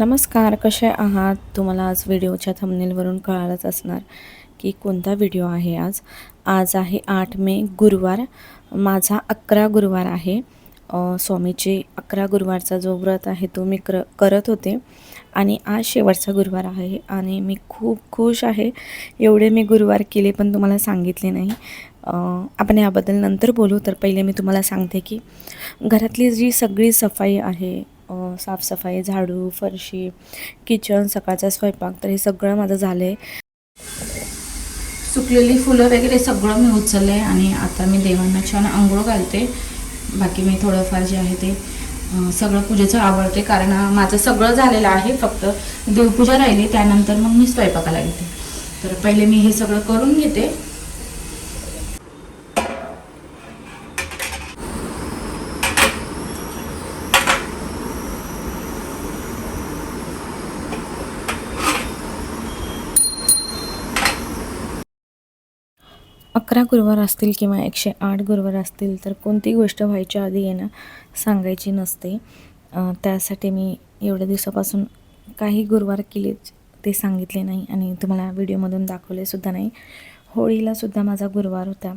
नमस्कार कसे आहात? तुम्हाला आज व्हिडिओच्या थंबनेलवरून कळालंच असणार की कोणता व्हिडिओ आहे आज. आज आहे आठ मे गुरुवार. माझा अकरा गुरुवार आहे. स्वामीची स्वामीचे अकरा गुरुवारचा जो व्रत आहे तो मी कर करत होते. आणि आज शेवटचा गुरुवार आहे आणि मी खूप खुश आहे. एवढे मी गुरुवार केले पण तुम्हाला सांगितले नाही. आपण याबद्दल नंतर बोलू. तर पहिले मी तुम्हाला सांगते की घरातली जी सगळी सफाई आहे साफसफाई झाडू फरशी किचन सकाळचा स्वयंपाक तर हे सगळं माझं झालं आहे सुकलेली फुलं वगैरे सगळं मी उचललं आहे आणि आता मी देवांना छान आंघोळ घालते. बाकी मी थोडंफार जे आहे ते सगळं पूजेचं आवडते कारण माझं सगळं झालेलं आहे फक्त देवपूजा राहिली त्यानंतर मग मी स्वयंपाकाला येते. तर पहिले मी हे सगळं करून घेते. अकरा गुरुवार असतील किंवा एकशे आठ गुरुवार असतील तर कोणती गोष्ट व्हायच्या आधी येणं सांगायची नसते. त्यासाठी मी एवढ्या दिवसापासून काही गुरुवार केले ते सांगितले नाही आणि तुम्हाला व्हिडिओमधून दाखवले सुद्धा नाही. होळीला सुद्धा माझा गुरुवार होता.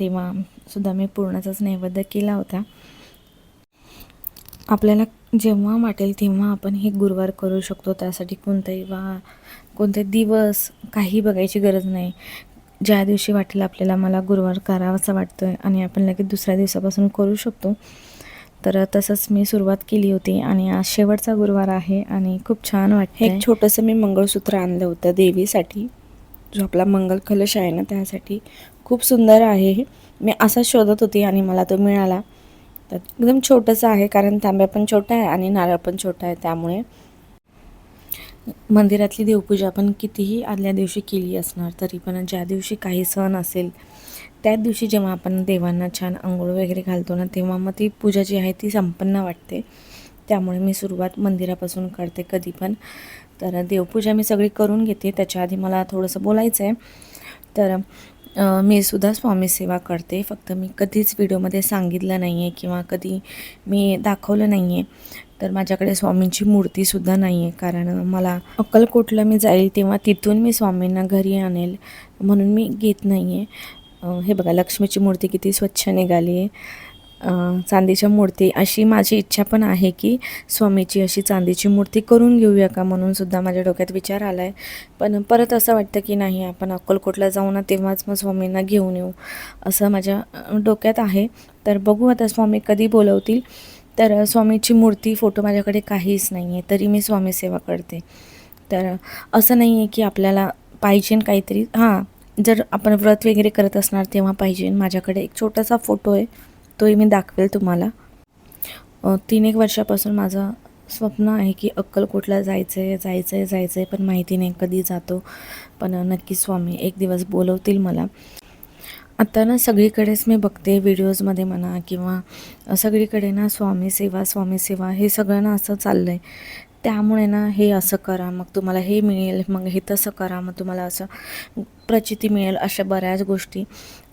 तेव्हा सुद्धा मी पूर्णचाच नैवेद्य केला होता. आपल्याला जेव्हा वाटेल तेव्हा आपण हे गुरुवार करू शकतो. त्यासाठी कोणताही वा कोणते दिवस काही बघायची गरज नाही. ज्या दिवशी वाटेल आपल्याला मला गुरुवार करावासा वाटतो आहे आणि आपण लगेच दुसऱ्या दिवसापासून करू शकतो. तर तसंच मी सुरुवात केली होती आणि आज शेवटचा गुरुवार आहे आणि खूप छान वाटतं एक छोटंसं मी मंगळसूत्र आणलं होतं देवीसाठी जो आपला मंगल कलश आहे ना त्यासाठी. खूप सुंदर आहे हे. मी असाच शोधत होती आणि मला तो मिळाला. तर एकदम छोटंसं आहे कारण तांब्या पण छोटा आहे आणि नारळ पण छोटा आहे त्यामुळे. मंदिरातली देवपूजा आपण कितीही आदल्या दिवशी केली असणार तरी पण ज्या दिवशी काही सण असेल त्याच दिवशी जेव्हा आपण देवांना छान आंघोळ वगैरे घालतो ना तेव्हा मग ती पूजा जी आहे ती संपन्न वाटते. त्यामुळे मी सुरुवात मंदिरापासून करते कधी पण. तर देवपूजा मी सगळी करून घेते. त्याच्या आधी मला थोडंसं बोलायचं आहे तर मी सुद्धा स्वामी सेवा करते. फक्त मी कधीच व्हिडिओमध्ये सांगितलं नाही आहे किंवा कधी मी दाखवलं नाही आहे तर माझ्याकडे स्वामींची मूर्तीसुद्धा नाही आहे कारण मला अक्कलकोटला मी जाईल तेव्हा तिथून मी स्वामींना घरी आणेल म्हणून मी घेत नाही आहे हे बघा लक्ष्मीची मूर्ती किती स्वच्छ निघाली आहे चांदीच्या मूर्ती अशी माझी इच्छा पण आहे की स्वामीची अशी चांदीची मूर्ती करून घेऊया का म्हणून सुद्धा माझ्या डोक्यात विचार आला आहे पण परत असं वाटतं की नाही आपण अक्कलकोटला जाऊ ना तेव्हाच मग स्वामींना घेऊन येऊ असं माझ्या डोक्यात आहे. तर बघू आता स्वामी कधी बोलवतील. तर स्वामीची मूर्ती फोटो माझ्याकडे काहीच नाही आहे तरी मी स्वामी सेवा करते. तर असं नाही आहे की आपल्याला पाहिजे काहीतरी. हां जर आपण व्रत वगैरे करत असणार तेव्हा पाहिजे. माझ्याकडे एक छोटासा फोटो आहे तोही मी दाखवेल तुम्हाला. तीन एक वर्षापासून माझं स्वप्न आहे की अक्कलकोटला जायचं आहे जायचं आहे जायचं आहे पण माहिती नाही कधी जातो. पण नक्की स्वामी एक दिवस बोलवतील मला. आता ना सगळीकडेच मी बघते व्हिडिओजमध्ये म्हणा किंवा सगळीकडे ना स्वामी सेवा स्वामी सेवा हे सगळं ना असं चाललं आहे त्यामुळे ना हे असं करा मग तुम्हाला हे मिळेल मग हे तसं करा मग तुम्हाला असं प्रचिती मिळेल अशा बऱ्याच गोष्टी.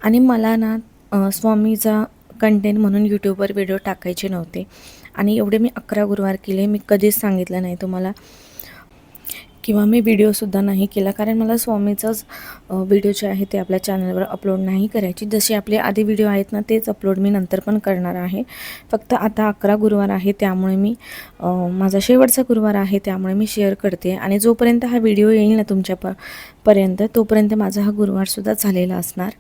आणि मला ना स्वामीचा कंटेंट म्हणून यूट्यूबवर व्हिडिओ टाकायचे नव्हते. आणि एवढे मी अकरा गुरुवार केले मी कधीच सांगितलं नाही तुम्हाला. किंवा मी व्हिडिओसुद्धा नाही केला कारण मला स्वामीचाच व्हिडिओ जे आहे ते आपल्या चॅनलवर अपलोड नाही करायची. जसे आपले आधी व्हिडिओ आहेत ना तेच अपलोड मी नंतर पण करणार आहे. फक्त आता अकरा गुरुवार आहे त्यामुळे मी माझा शेवटचा गुरुवार आहे त्यामुळे मी शेअर करते. आणि जोपर्यंत हा व्हिडिओ येईल ना तुमच्या प पर्यंत तोपर्यंत माझा हा गुरुवारसुद्धा झालेला असणार.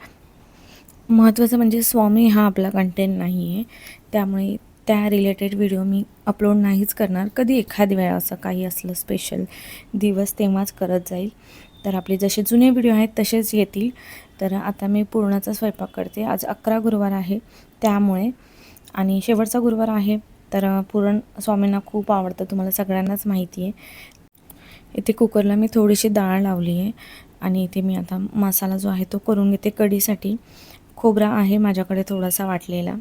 महत्त्वाचं म्हणजे स्वामी हा आपला कंटेंट नाही आहे त्यामुळे त्या रिलेटेड व्हिडिओ मी अपलोड नाहीच करणार. कधी एखादी वेळा असं काही असलं स्पेशल दिवस तेव्हाच करत जाईल. तर आपले जसे जुने व्हिडिओ आहेत तसेच येतील. तर आता मी पूर्णाचा स्वयंपाक करते. आज अकरा गुरुवार आहे त्यामुळे आणि शेवटचा गुरुवार आहे तर पुरण स्वामींना खूप आवडतं. तुम्हाला सगळ्यांनाच माहिती आहे इथे कुकरला मी थोडीशी डाळ लावली आहे आणि इथे मी आता मसाला जो आहे तो करून घेते कढीसाठी. खोबरा आहे माझ्याकडे थोडासा वाटलेला.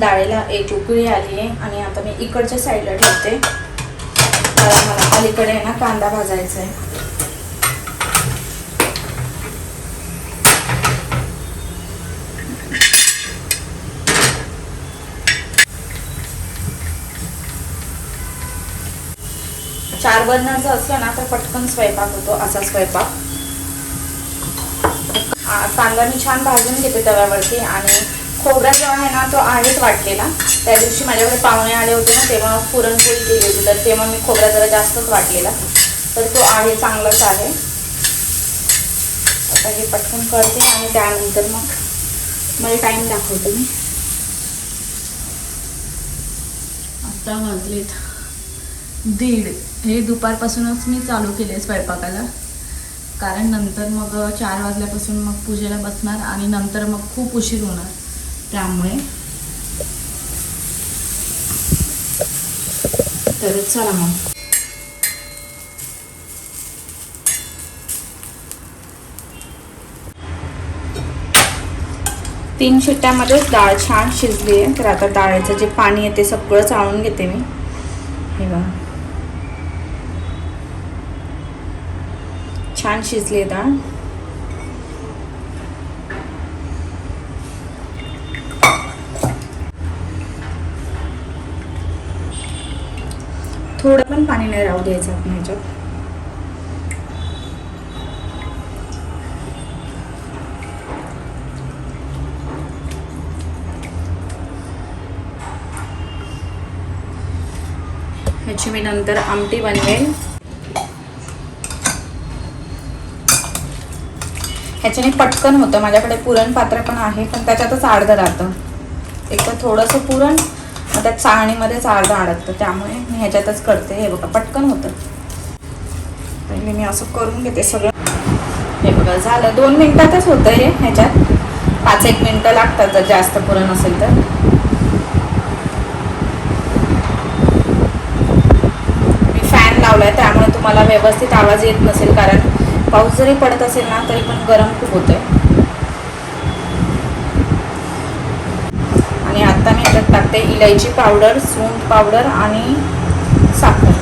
डाळीला एक उकळी आली आहे आणि आता मी इकडच्या साईडला ठेवते. कारण मला अलीकडे ना कांदा भाजायचा आहे. चार बर्नरचं असलं ना तर पटकन स्वयंपाक होतो असा स्वयंपाक. कांदा मी छान भाजून घेते तव्यावरती आणि खोबरा जेव्हा आहे ना तो आहेच वाटलेला. त्या दिवशी माझ्याकडे पाहुणे आले होते ना तेव्हा पुरणपोळी केली होती. तर तेव्हा मी खोबरा जरा जास्तच वाटलेला. तर तो आहे चांगलाच आहे. आता हे पटकन करते आणि त्यानंतर मग मला टाईम दाखवते मी. आता वाजलेत दीड. हे दुपारपासूनच मी चालू केले स्वयंपाकाला. कारण नंतर मग चार वाजल्यापासून मग पूजेला बसणार आणि नंतर मग खूप उशीर होणार. त्यामुळे तर चला मग. तीन शिट्ट्यामध्येच डाळ छान शिजली आहे. तर आता डाळीचं जे पाणी आहे ते सगळं चाळून घेते मी. हे बघा. छान शिजली आहे डाळ. थोडं पण पाणी नाही राहू द्यायचं आपण ह्याच्यात. ह्याची मी नंतर आमटी बनवेन. ह्याच्याने पटकन होतं. माझ्याकडे पुरण पात्र पण आहे पण त्याच्यातच अर्धं राहतं. एक तर थोडंसं पुरण मग त्यात चाळणीमध्येच अर्धा अडकतं. त्यामुळे मी ह्याच्यातच करते. हे बघा पटकन होतं. पहिले मी असं करून घेते सगळं. हे बघा झालं. दोन मिनिटातच होतं हे ह्याच्यात. पाच एक मिनटं लागतात जर जास्त पुरण असेल तर. मी फॅन लावलाय त्यामुळे तुम्हाला व्यवस्थित आवाज येत नसेल कारण पाऊस जरी पडत असेल ना तरी पण गरम खूप होतंय आणि आता मी याच्यात टाकते इलायची पावडर सूंठ पावडर आणि साखर.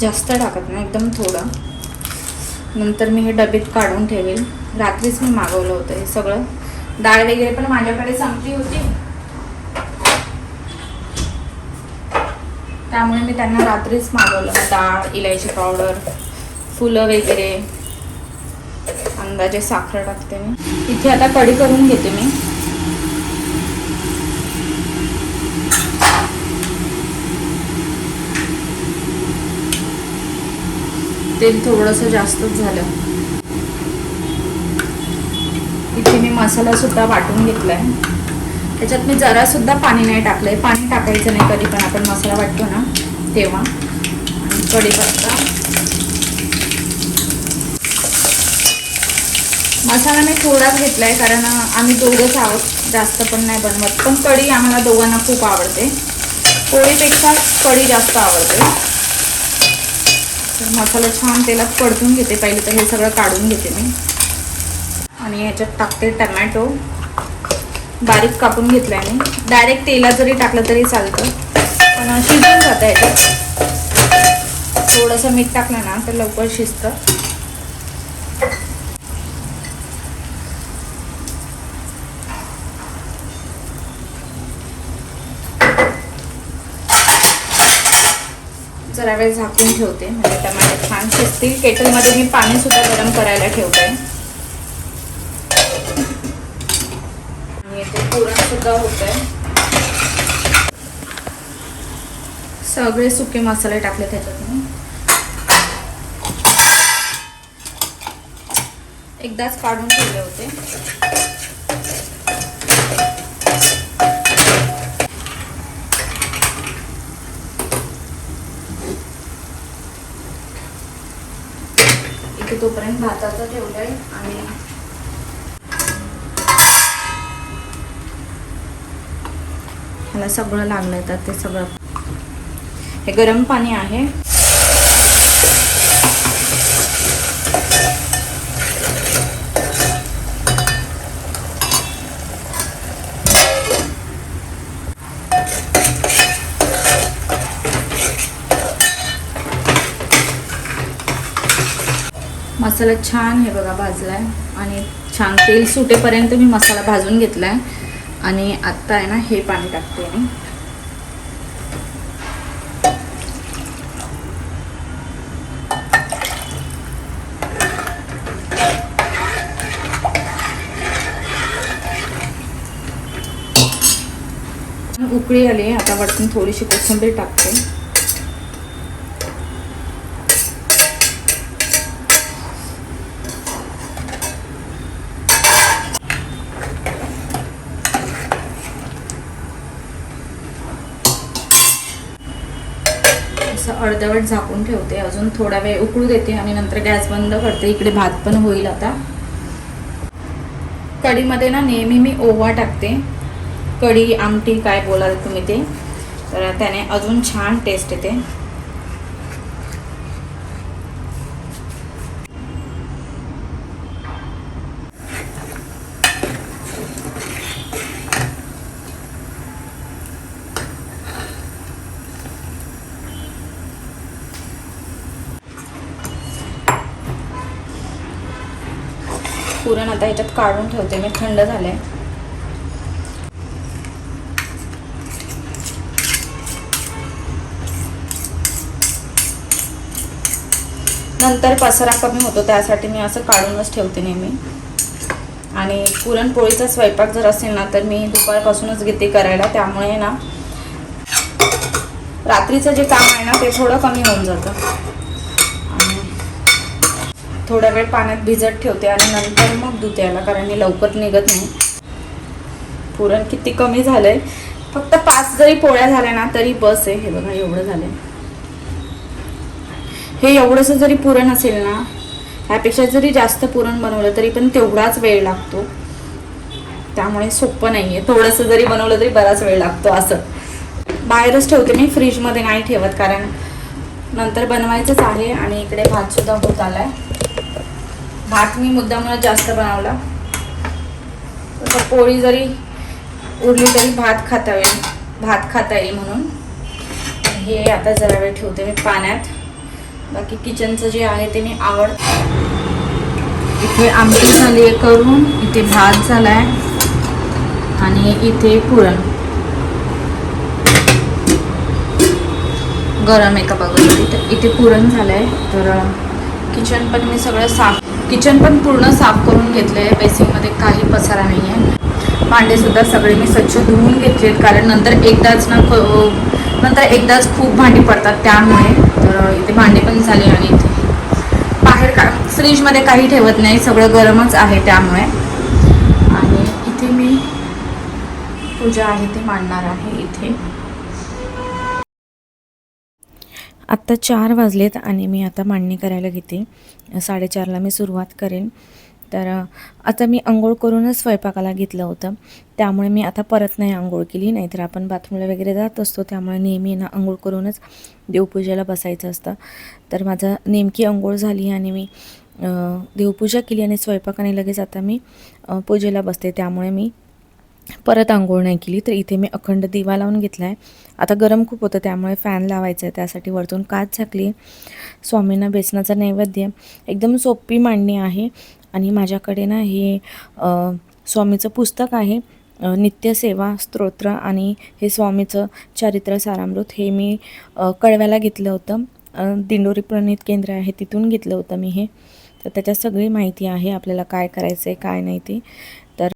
जास्त टाकत नाही एकदम थोडं. नंतर मी हे डबीत काढून ठेवेल. रात्रीच मी मागवलं होतं हे सगळं. डाळ वगैरे पण माझ्याकडे संपली होती. त्यामुळे मी त्यांना रात्रीच मागवलं डाळ इलायची पावडर. फुलं वगैरे. अंदाजे साखर टाकते मी. इथे आता कढी करून घेते मी. तेल थोडंसं जास्तच झालं. इथे मी मसाला सुद्धा वाटून घेतलाय. त्याच्यात मी जरा सुद्धा पाणी नाही टाकलंय. पाणी टाकायचं नाही कधी पण. आपण मसाला वाटतो ना तेव्हा. आणि कढीपत्ता मसाला मी थोडाच आहे कारण आम्ही दोघंच आहोत. जास्त पण नाही बनवत. पण कढी आम्हाला दोघांना खूप आवडते. पोळीपेक्षा कढी जास्त आवडते. तर मसाला छान तेलात परतून घेते. पहिले तर हे सगळं काढून घेते मी. आणि याच्यात टाकते टमॅटो. बारीक कापून घेतलाय मी. डायरेक्ट तेलात जरी टाकलं तरी चालतं. पण शिजून जातं याच्यात. थोडंसं मीठ टाकलं ना तर लवकर शिजतं. जरा वेळ झाकून ठेवते. म्हणजे टमाटे छान शिजतील. केटलमध्ये मी पाणी सुद्धा गरम करायला ठेवते. आणि ते पुरण सुद्धा होत आहे सगळे सुके मसाले टाकले त्याच्यात मी एकदाच काढून ठेवले होते. तोपर्यंत भाताचं ठेवलंय आणि ह्याला सगळं लागलंय तर ते सगळं. हे गरम पाणी आहे. मसाला छान हे बघा भाजलाय. आणि छान तेल सुटेपर्यंत मी मसाला भाजून घेतलाय. आणि आत्ता आहे ना हे पाणी टाकते मी. उकळी आली आता वरतून थोडीशी कोथिंबीर टाकते असं अर्धवट झाकून ठेवते. अजून थोडा वेळ उकळू देते आणि नंतर गॅस बंद करते. इकडे भात पण होईल आता. कढीमध्ये ना नेहमी मी ओवा टाकते. कढी आमटी काय बोलाल तुम्ही ते. तर त्याने अजून छान टेस्ट येते. पुरण आता ह्याच्यात काढून ठेवते मी थंड झालंय. नंतर पसरा कमी होतो त्यासाठी मी असं काढूनच ठेवते नेहमी. आणि पुरणपोळीचा स्वयंपाक जर असेल ना तर मी दुपारपासूनच घेते करायला त्यामुळे ना रात्रीचं जे काम आहे ना ते थोडं कमी होऊन जातं. थोडा वेळ पाण्यात भिजत ठेवते आणि नंतर मग धुते याला कारण हे लवकर निघत नाही. पुरण किती कमी झालंय. फक्त पाच जरी पोळ्या झाल्या ना तरी बस आहे. हे बघा एवढं झालंय. हे एवढंसं जरी पुरण असेल ना ह्यापेक्षा जरी जास्त पुरण बनवलं तरी पण तेवढाच वेळ लागतो. त्यामुळे सोपं नाही आहे थोडंसं जरी बनवलं तरी बराच वेळ लागतो असं. बाहेरच ठेवते मी फ्रीजमध्ये नाही ठेवत कारण नंतर बनवायचंच आहे आणि इकडे भातसुद्धा होत आला आहे भात मी मुद्दामुळे जास्त बनवला. पोळी जरी उरली तरी भात खाता येईल. भात खाता येईल म्हणून. हे आता जरा वेळ ठेवते मी पाण्यात. बाकी किचनचं जे आहे ते मी आवड इथे आमटी झाली आहे करून इथे भात झाला आहे आणि इथे पुरण. गरम आहे का बघा? इथे इथे पुरण झालं आहे तर किचन पण मी सगळं साफ किचन पण पूर्ण साफ करून घेतले बेसिनमध्ये काही पसारा नाही आहे भांडेसुद्धा सगळे मी स्वच्छ धुवून घेतलेत. कारण नंतर एकदाच ना क- नंतर एकदाच खूप भांडी पडतात. त्यामुळे तर इथे भांडे पण झाले आणि इथे बाहेर का फ्रीजमध्ये काही ठेवत नाही. सगळं गरमच आहे त्यामुळे. आणि इथे मी पूजा आहे ती मांडणार आहे इथे. आत्ता चार वाजलेत आणि मी आता मांडणी करायला घेते. साडेचारला मी सुरुवात करेन. तर आता मी आंघोळ करूनच स्वयंपाकाला घेतलं होतं. त्यामुळे मी आता परत नाही आंघोळ केली. नाहीतर आपण बाथरूमला वगैरे जात असतो. त्यामुळे नेहमी ना आंघोळ करूनच देवपूजेला बसायचं असतं. तर माझं नेमकी आंघोळ झाली आणि मी देवपूजा केली आणि स्वयंपाकाने लगेच आता मी पूजेला बसते. त्यामुळे मी परत आंघोळ नाही केली. तर इथे मी अखंड दिवा लावून घेतला आहे आता गरम खूप होतं त्यामुळे फॅन लावायचा आहे त्यासाठी वरतून काच झाकली. स्वामींना बेसनाचा नैवेद्य. एकदम सोपी मांडणी आहे. आणि माझ्याकडे ना हे स्वामीचं पुस्तक आहे. नित्यसेवा स्तोत्र आणि हे स्वामीचं चारित्र सारामृत हे मी कळव्याला घेतलं होतं. दिंडोरी प्रणित केंद्र आहे तिथून घेतलं होतं मी हे. तर त्याच्यात सगळी माहिती आहे आपल्याला काय करायचं आहे काय नाही ते. तर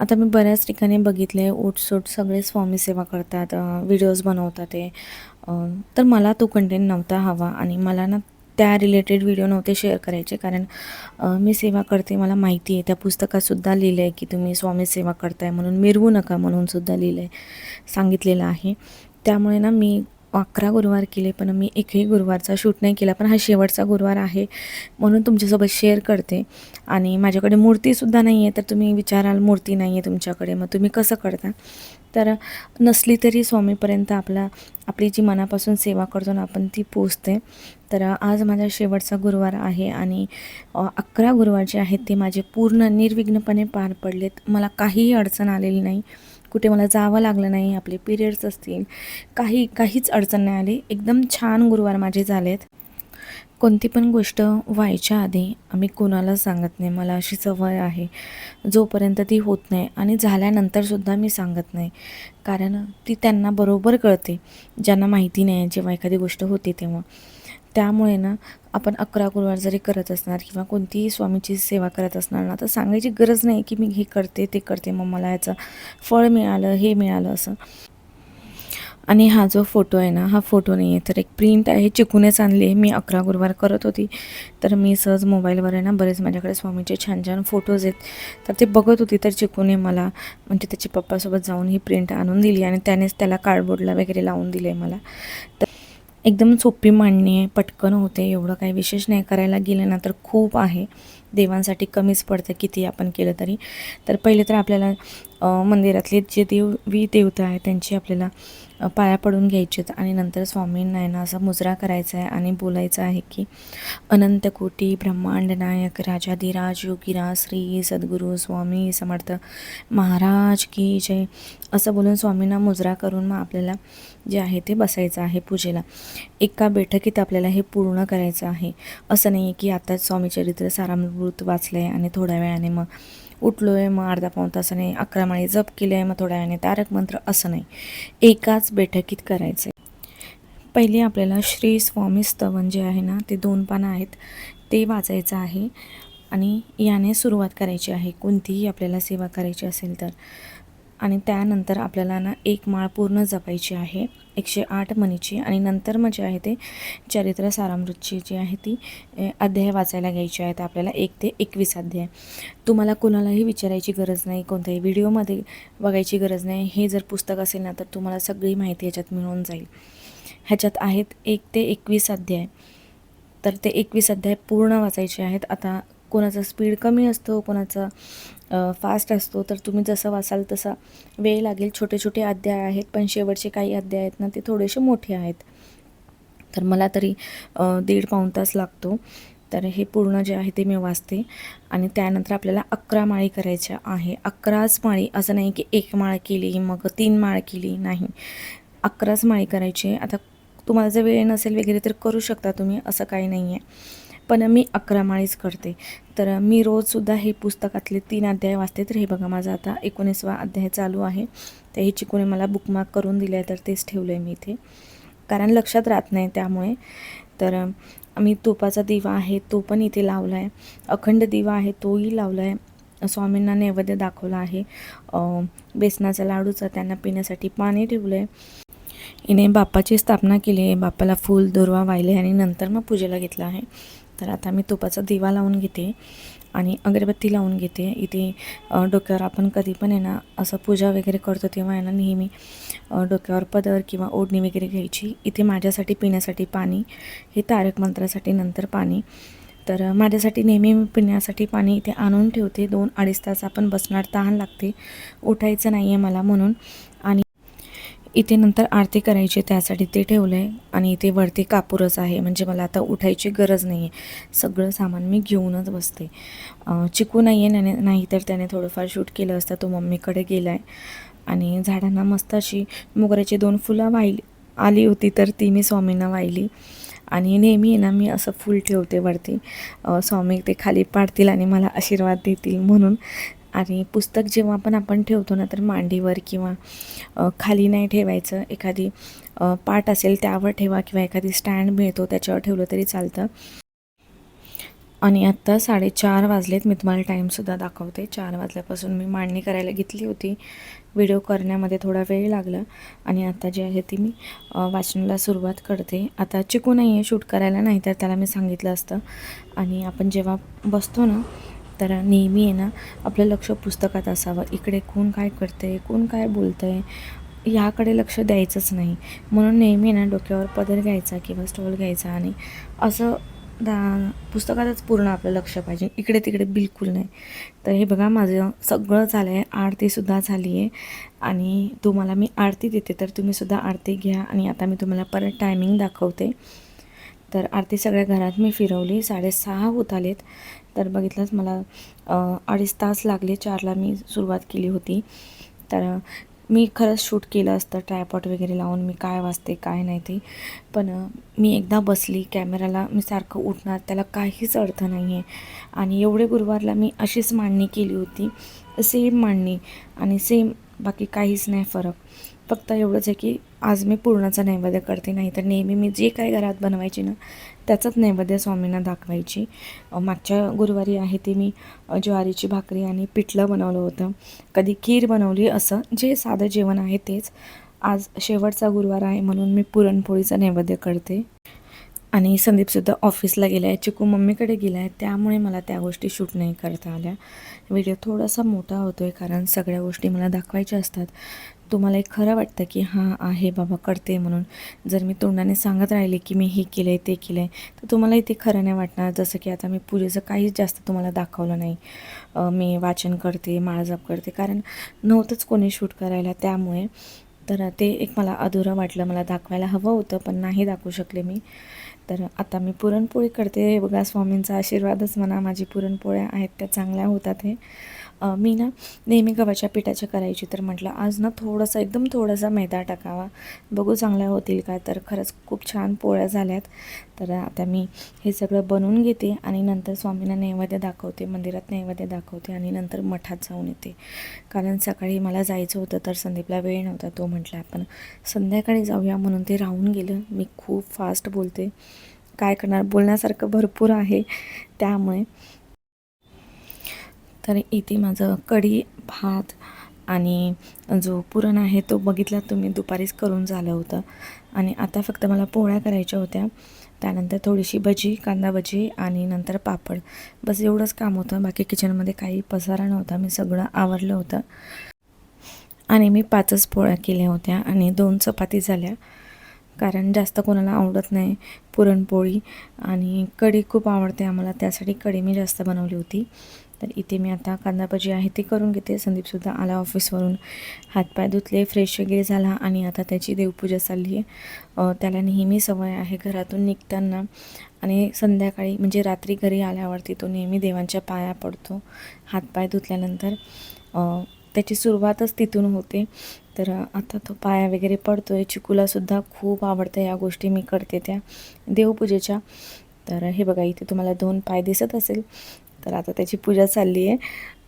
आता मी बऱ्याच ठिकाणी बघितले आहे उठसूट सगळे स्वामी सेवा करतात व्हिडिओज बनवतात ते. तर मला तो कंटेंट नव्हता हवा आणि मला ना त्या रिलेटेड व्हिडिओ नव्हते शेअर करायचे कारण मी सेवा करते मला माहिती आहे. त्या पुस्तकातसुद्धा लिहिलं आहे की तुम्ही स्वामी सेवा करताय म्हणून मिरवू नका म्हणूनसुद्धा लिहिलं आहे सांगितलेलं आहे. त्यामुळे ना मी अकरा गुरुवार केले पण मी एकही गुरुवारचा शूट नाही केला पण हा शेवटचा गुरुवार आहे म्हणून तुमच्यासोबत शेअर करते. आणि माझ्याकडे मूर्तीसुद्धा नाही आहे तर तुम्ही विचाराल मूर्ती नाही आहे तुमच्याकडे मग तुम्ही कसं करता? तर नसली तरी स्वामीपर्यंत आपला आपली जी मनापासून सेवा करतो ना आपण ती पोचते. तर आज माझा शेवटचा गुरुवार आहे आणि अकरा गुरुवार जे आहेत ते माझे पूर्ण निर्विघ्नपणे पार पडलेत. मला काहीही अडचण आलेली नाही. कुठे मला जावं लागलं नाही आपले पिरियड्स असतील काही काहीच अडचण नाही आली. एकदम छान गुरुवार माझे झालेत. कोणती पण गोष्ट व्हायच्या आधी आम्ही कोणाला सांगत नाही. मला अशी सवय आहे. जोपर्यंत ती होत नाही आणि झाल्यानंतरसुद्धा मी सांगत नाही. कारण ती त्यांना बरोबर कळते. ज्यांना माहिती नाही जेव्हा एखादी गोष्ट होते तेव्हा. त्यामुळे ना आपण अकरा गुरुवार जरी करत असणार किंवा कोणतीही स्वामीची सेवा करत असणार ना तर सांगायची गरज नाही की मी हे करते ते करते मग मला याचं फळ मिळालं हे मिळालं असं. आणि हा जो फोटो आहे ना हा फोटो नाही आहे तर एक प्रिंट आहे चिकूनेच आणली आहे. मी अकरा गुरुवार करत होती तर मी सहज मोबाईलवर आहे ना बरेच माझ्याकडे स्वामीचे छान छान फोटोज आहेत. तर ते बघत होती तर चिकूने मला म्हणजे त्याच्या पप्पासोबत जाऊन ही प्रिंट आणून दिली आणि त्यानेच त्याला कार्डबोर्डला वगैरे लावून दिले मला. तर एकदम सोपी मांडणी आहे पटकन होते एवढं काही विशेष नाही. करायला गेलं ना तर खूप आहे. देवांसाठी कमीच पडतं किती आपण केलं तरी. तर पहिले तर आपल्याला मंदिरातले जे देवी देवता आहे त्यांची आपल्याला पाया पडून घ्यायचे आहेत आणि नंतर स्वामींना आहे ना असा मुजरा करायचा आहे आणि बोलायचं आहे की अनंत कोटी ब्रह्मांड नायक राजाधिराज योगीराज श्री सद्गुरू स्वामी समर्थ महाराज की जय. असं बोलून स्वामींना मुजरा करून मग आपल्याला जे आहे ते बसायचं आहे पूजेला. एका बैठकीत आपल्याला हे पूर्ण करायचं आहे. असं नाही आहे की आताच स्वामी चरित्र सारामृत वाचलं आहे आणि थोड्या वेळाने मग उठलो आहे मग अर्धा पाऊण तासाने अकरा माळी जप केले आहे मग थोड्या वेळाने तारक मंत्र असं नाही. एकाच बैठकीत करायचं आहे पहिले आपल्याला श्री स्वामी स्तवन जे आहे ना ते दोन पानं आहेत ते वाचायचं आहे आणि याने सुरुवात करायची आहे. कोणतीही आपल्याला सेवा करायची असेल तर. आणि त्यानंतर आपल्याला ना एक माळ पूर्ण जपायची आहे. एकशे आठ मनीची आणि नंतर मग जे आहे ते चरित्र सारामृतची जी आहे ती अध्याय वाचायला घ्यायची आहेत आपल्याला एक ते एकवीस अध्याय. तुम्हाला कोणालाही विचारायची गरज नाही कोणत्याही व्हिडिओमध्ये बघायची गरज नाही. हे जर पुस्तक असेल ना तर तुम्हाला सगळी माहिती ह्याच्यात मिळून जाईल. ह्याच्यात आहेत एक ते एकवीस अध्याय. तर ते एकवीस अध्याय पूर्ण वाचायचे आहेत. आता कोणाचा स्पीड कमी असतो कोणाचा फास्ट असतो तर तुम्ही जसं वाचाल तसा वेळ लागेल. छोटे छोटे अध्याय आहेत पण शेवटचे काही अध्याय आहेत ना ते थोडेसे मोठे आहेत. तर मला तरी दीड पाऊण तास लागतो. तर हे पूर्ण जे आहे ते मी वाचते. आणि त्यानंतर आपल्याला अकरा माळी करायच्या आहे. अकराच माळी असं नाही की एक माळ केली मग तीन माळ केली नाही. अकराच माळी करायची आहे. आता तुम्हाला जर वेळ नसेल वगैरे तर करू शकता तुम्ही असं काही नाही आहे. पण मी अकरा माळीच करते. तर मी रोजसुद्धा हे पुस्तकातले तीन अध्याय वाचते. तर हे बघा माझा आता एकोणीसवा अध्याय चालू आहे. तर हे चिकूने मला बुकमार्क करून दिलं आहे तर तेच ठेवलं आहे मी इथे. कारण लक्षात राहत नाही त्यामुळे. तर मी तुपाचा दिवा आहे तो पण इथे लावला आहे अखंड दिवा आहे तोही लावला आहे स्वामींना नैवेद्य दाखवला आहे. बेसनाचा लाडूचा त्यांना पिण्यासाठी पाणी ठेवलं आहे हिने बाप्पाची स्थापना केली आहे. बाप्पाला फूल दुर्वा वाहिले आणि नंतर मग पूजेला घेतलं आहे. तर आता मी तुपाचा दिवा लावून घेते आणि अगरबत्ती लावून घेते. इथे डोक्यावर आपण कधी पण आहे ना असं पूजा वगैरे करतो तेव्हा आहे ना नेहमी डोक्यावर पदर किंवा ओढणी वगैरे घ्यायची. इथे माझ्यासाठी पिण्यासाठी पाणी हे तारक मंत्रासाठी नंतर पाणी. तर माझ्यासाठी नेहमी मी पिण्यासाठी पाणी इथे आणून ठेवते. दोन अडीच तास आपण बसणार तहान लागते. उठायचं नाही आहे मला म्हणून. इथे नंतर आरती करायची त्यासाठी ते ठेवलं आहे आणि इथे वरती कापूरच आहे. म्हणजे मला आता उठायची गरज नाही आहे सगळं सामान मी घेऊनच बसते. चिकू नाही आहे त्याने नाही तर त्याने थोडंफार शूट केलं असतं तो मम्मीकडे गेला आहे आणि झाडांना मस्त अशी मोगऱ्याची दोन फुलं वाहिली आली होती तर ती मी स्वामींना वाहिली. आणि नेहमी आहे ना मी असं फूल ठेवते वरती. स्वामी ते खाली पाडतील आणि मला आशीर्वाद देतील म्हणून. आणि पुस्तक जेव्हा पण आपण ठेवतो ना तर मांडीवर किंवा खाली नाही ठेवायचं. एखादी अ, पाट असेल त्यावर ठेवा किंवा एखादी स्टँड मिळतो त्याच्यावर ठेवलं तरी चालतं. आणि आत्ता साडेचार वाजलेत. मी तुम्हाला टाईमसुद्धा दाखवते. चार वाजल्यापासून मी मांडणी करायला घेतली होती. व्हिडिओ करण्यामध्ये थोडा वेळ लागला. आणि आता जी आहे ती मी वाचनाला सुरुवात करते. आता चिकू नाही आहे शूट करायला नाही तर त्याला मी सांगितलं असतं. आणि आपण जेव्हा बसतो ना तर नेहमी आहे ना आपलं लक्ष पुस्तकात असावं. इकडे कोण काय करते कोण काय बोलतं आहे ह्याकडे लक्ष द्यायचंच नाही. म्हणून नेहमी ना डोक्यावर पदर घ्यायचा किंवा स्टॉल घ्यायचा आणि असं दा पुस्तकातच पूर्ण आपलं लक्ष पाहिजे. इकडे तिकडे बिलकुल नाही. तर हे बघा माझं सगळं झालं आहे आरतीसुद्धा झाली आहे. आणि तुम्हाला मी आरती देते तर तुम्हीसुद्धा आरती घ्या आणि आता मी तुम्हाला परत टायमिंग दाखवते. तर आरती सगळ्या घरात मी फिरवली साडेसहा होत आलेत. तर बघितलंच मला अडीच तास लागले चारला मी सुरुवात केली होती. तर मी खरंच शूट केलं असतं ट्रायपॉट वगैरे लावून मी काय वाचते काय नाही ते. पण मी एकदा बसली कॅमेराला मी सारखं उठणार त्याला काहीच अर्थ नाही आहे आणि एवढे गुरुवारला मी अशीच मांडणी केली होती सेम मांडणी आणि सेम बाकी काहीच नाही फरक. फक्त एवढंच आहे की आज मी पूर्णाचा नैवेद्य करते नाही तर नेहमी मी जे काही घरात बनवायची ना त्याचंच नैवेद्य स्वामींना दाखवायची. मागच्या गुरुवारी आहे ते मी ज्वारीची भाकरी आणि पिठलं बनवलं होतं. कधी खीर बनवली असं जे साधं जेवण आहे तेच. आज शेवटचा गुरुवार आहे म्हणून मी पुरणपोळीचा नैवेद्य करते. आणि संदीपसुद्धा ऑफिसला गेला आहे चिकू मम्मीकडे गेला आहे त्यामुळे मला त्या गोष्टी शूट नाही करता आल्या. व्हिडिओ थोडासा मोठा होतो आहे कारण सगळ्या गोष्टी मला दाखवायच्या असतात. तुम्हाला एक खरं वाटतं की हां आहे बाबा करते म्हणून. जर मी तोंडाने सांगत राहिले की मी हे केलं आहे ते केलं आहे तर तुम्हाला इथे खरं नाही वाटणार. जसं की आता मी पूजेचं काहीच जास्त तुम्हाला दाखवलं नाही. मी वाचन करते माळजप करते कारण नव्हतंच कोणी शूट करायला त्यामुळे. तर ते एक मला अधुरं वाटलं मला दाखवायला हवं होतं पण नाही दाखवू शकले मी. तर आता मी पुरणपोळी करते. बघा स्वामींचा आशीर्वादच म्हणा माझी पुरणपोळ्या आहेत त्या चांगल्या होतात हे. मी ना नेहमी गव्हाच्या पिठाच्या करायची तर म्हटलं आज ना थोडंसं एकदम थोडासा मैदा टाकावा. बघू चांगल्या होतील का? तर खरंच खूप छान पोळ्या झाल्यात. तर आता मी हे सगळं बनवून घेते आणि नंतर स्वामींना नैवेद्य दाखवते मंदिरात नैवेद्य दाखवते आणि नंतर मठात जाऊन येते. कारण सकाळी मला जायचं होतं तर संदीपला वेळ नव्हता. तो म्हटला आपण संध्याकाळी जाऊया म्हणून ते राहून गेलं. मी खूप फास्ट बोलते. काय करणार? बोलण्यासारखं भरपूर आहे त्यामुळे. तर इथे माझं कढी भात आणि जो पुरण आहे तो बघितला तुम्ही दुपारीच करून झालं होतं. आणि आता फक्त मला पोळ्या करायच्या होत्या. त्यानंतर थोडीशी भजी कांदा भजी आणि नंतर पापड. बस एवढंच काम होतं. बाकी किचनमध्ये काही पसारा नव्हता. मी सगळं आवरलं होतं. आणि मी पाचच पोळ्या केल्या होत्या आणि दोन चपाती झाल्या. कारण जास्त कोणाला आवडत नाही पुरणपोळी. आणि कढी खूप आवडते आम्हाला. त्यासाठी कढी मी जास्त बनवली होती. तर इथे मी आता कांदा भजी आहे ती करून घेते. संदीपसुद्धा आला ऑफिसवरून. हातपाय धुतले फ्रेश वगैरे झाला आणि आता त्याची देवपूजा चालली आहे. त्याला नेहमी सवय आहे घरातून निघताना. आणि संध्याकाळी म्हणजे रात्री घरी आल्यावरती तो नेहमी देवांच्या पाया पडतो हातपाय धुतल्यानंतर. त्याची सुरुवातच तिथून होते. तर आता तो पाया वगैरे पडतो आहे चिकूलासुद्धा खूप आवडतं या गोष्टी मी करते त्या देवपूजेच्या. तर हे बघा इथे तुम्हाला दोन पाय दिसत असेल. तर आता त्याची पूजा चालली आहे.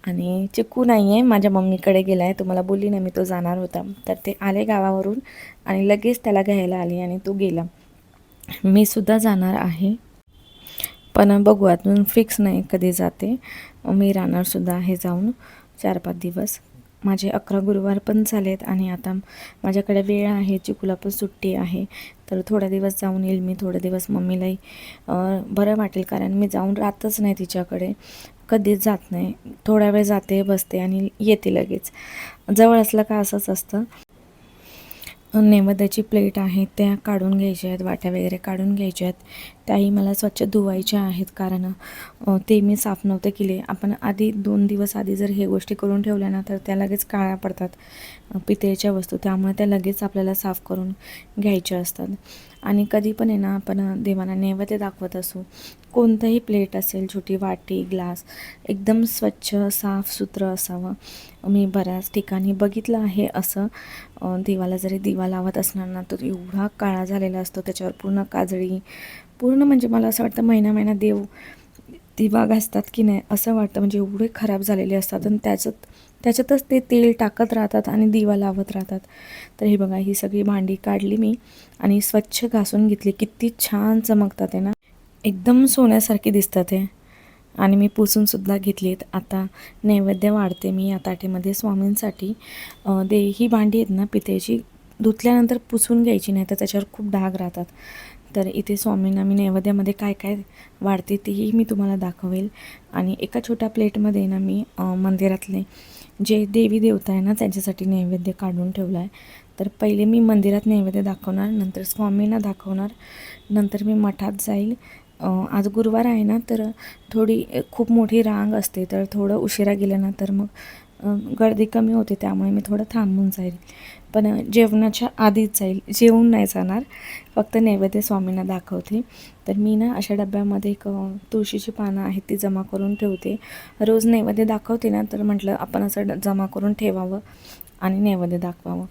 आणि चिकू नाही आहे माझ्या मम्मीकडे गेला आहे तुम्हाला बोलली ना मी तो जाणार होता. तर ते आले गावावरून आणि लगेच त्याला घ्यायला आले आणि तो गेला. मी सुद्धा जाणार आहे. पण बघू अजून फिक्स नाही कधी जाते. मी राहणारसुद्धा आहे जाऊन चार पाच दिवस. माझे अकरा गुरुवार पण झालेत आणि आता माझ्याकडे वेळ आहे चिकूला पण सुट्टी आहे. तर थोड्या दिवस जाऊन येईल मी थोडे दिवस मम्मीलाही. बरं वाटेल कारण मी जाऊन राहतच नाही तिच्याकडे. कधीच जात नाही. थोड्या वेळ जाते बसते आणि येते लगेच. जवळ असलं का असंच असतं. नैवेद्याची प्लेट आहे त्या काढून घ्यायच्या आहेत वाट्या वगैरे काढून घ्यायच्या आहेत. त्याही मला स्वच्छ धुवायच्या आहेत कारण ते मी साफ नव्हते केले. आपण आधी दोन दिवस आधी जर हे गोष्टी करून ठेवल्या ना तर त्या लगेच काळ्या पडतात अ, पितळेच्या वस्तू. त्यामुळे त्या लगेच आपल्याला साफ करून घ्यायच्या असतात. आणि कधी पण आहे ना आपण देवांना नैवेद्य दाखवत असू कोणतंही प्लेट असेल छोटी वाटी ग्लास एकदम स्वच्छ साफसुथरं असावं. मी बऱ्याच ठिकाणी बघितलं आहे असं देवाला जरी दिवा लावत असणार ना तर एवढा काळा झालेला असतो त्याच्यावर पूर्ण काजळी पूर्ण म्हणजे मला असं वाटतं महिना महिना देव दिवा घासतात की नाही असं वाटतं. म्हणजे एवढे खराब झालेले असतात आणि त्याच्यात त्याच्यातच ते तेल टाकत राहतात आणि दिवा लावत राहतात. तर हे बघा ही सगळी भांडी काढली मी आणि स्वच्छ घासून घेतली. किती छान चमकतात आहे ना. एकदम सोन्यासारखी दिसतात हे. आणि मी पुसूनसुद्धा घेतली आहेत आता नैवेद्य वाढते मी या ताटेमध्ये स्वामींसाठी. दे ही भांडी आहेत ना पितेची धुतल्यानंतर पुसून घ्यायची नाही तर त्याच्यावर खूप डाग राहतात. तर इथे स्वामींना मी नैवेद्यामध्ये काय काय वाढते तेही मी तुम्हाला दाखवेल. आणि एका छोट्या प्लेटमध्ये ना मी मंदिरातले जे देवी देवता आहे ना त्यांच्यासाठी नैवेद्य काढून ठेवला आहे तर पहिले मी मंदिरात नैवेद्य दाखवणार नंतर स्वामींना दाखवणार नंतर मी मठात जाईल. आज गुरुवार आहे ना तर थोडी खूप मोठी रांग असते तर थोडं उशिरा गेलं ना तर मग गर्दी कमी होते त्यामुळे मी थोडं थांबून जाईल. पण जेवणाच्या आधीच जाईल. जेवून नाही जाणार. फक्त नैवेद्य स्वामींना दाखवते. तर मी ना अशा डब्यामध्ये एक तुळशीची पानं आहेत ती जमा करून ठेवते. रोज नैवेद्य दाखवते ना तर म्हटलं आपण असं ड- जमा करून ठेवावं आणि नैवेद्य दाखवावं.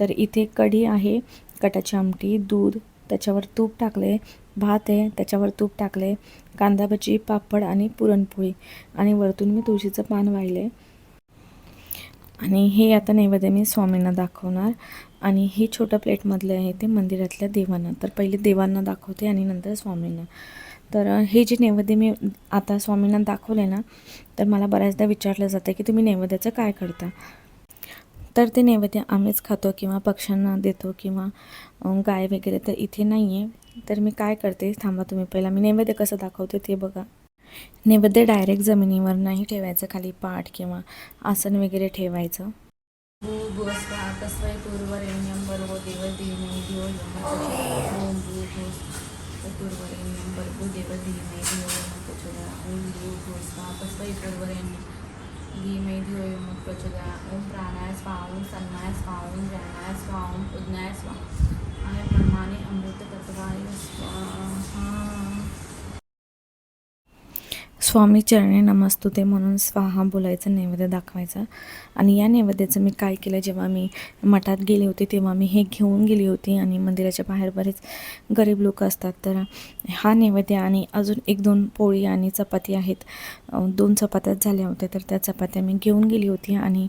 तर इथे कढी आहे कटाची आमटी दूध त्याच्यावर तूप टाकले भात आहे त्याच्यावर तूप टाकले कांदा भजी पापड आणि पुरणपोळी. आणि वरतून मी तुळशीचं पान वाहिले. आणि हे आता नैवेद्य मी स्वामींना दाखवणार. आणि हे छोटं प्लेटमधले आहे ते मंदिरातल्या देवांना. तर पहिले देवांना दाखवते आणि नंतर स्वामींना. तर हे जे नैवेद्य मी आता स्वामींना दाखवले ना तर मला बऱ्याचदा विचारलं जातं की तुम्ही नैवेद्याचं काय करता? तर ते नैवेद्य आम्हीच खातो किंवा पक्ष्यांना देतो किंवा गाय वगैरे तर इथे नाही आहे तर मी काय करते? थांबा तुम्ही पहिला. मी नैवेद्य कसं दाखवते ते बघा. नैवेद्य डायरेक्ट जमिनीवर नाही ठेवायचं खाली पाठ किंवा आसन वगैरे ठेवायचं. तस्वै पूर्वरेण्यं भर्गो ओम भूर्भुवः पूर्वरेण्यं भर्गो देव धीमहि धियो यो न प्राणाय स्वाहा ओम सन्नाय उज्ञाय आणि प्रमाणे अमृत तत्वाय स्वाहा. स्वामी चरणी नमस्तुते म्हणून स्वाहा बोलायचं नैवेद्य दाखवायचं. आणि या नैवेद्याचं मी काय केलं जेव्हा मी मठात गेले होते तेव्हा मी हे घेऊन गेली होती. आणि मंदिराच्या बाहेर बरेच गरीब लोक असतात. तर हा नैवेद्य आणि अजून एक दोन पोळी आणि चपाती आहेत. दोन चपात्याच झाल्या होत्या तर त्या चपात्या मी घेऊन गेली होती. आणि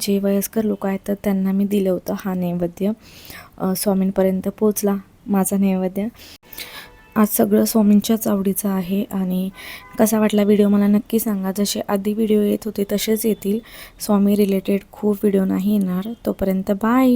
जे वयस्कर लोक आहेत तर त्यांना मी दिलं होतं हा नैवेद्य. स्वामींपर्यंत पोचला माझा नैवेद्य. आज सगळं स्वामींच्याच आवडीचं आहे आणि कसा वाटला व्हिडिओ मला नक्की सांगा. जसे आधी व्हिडिओ येत होते तसेच येतील. स्वामी रिलेटेड खूप व्हिडिओ नाही येणार. तोपर्यंत बाय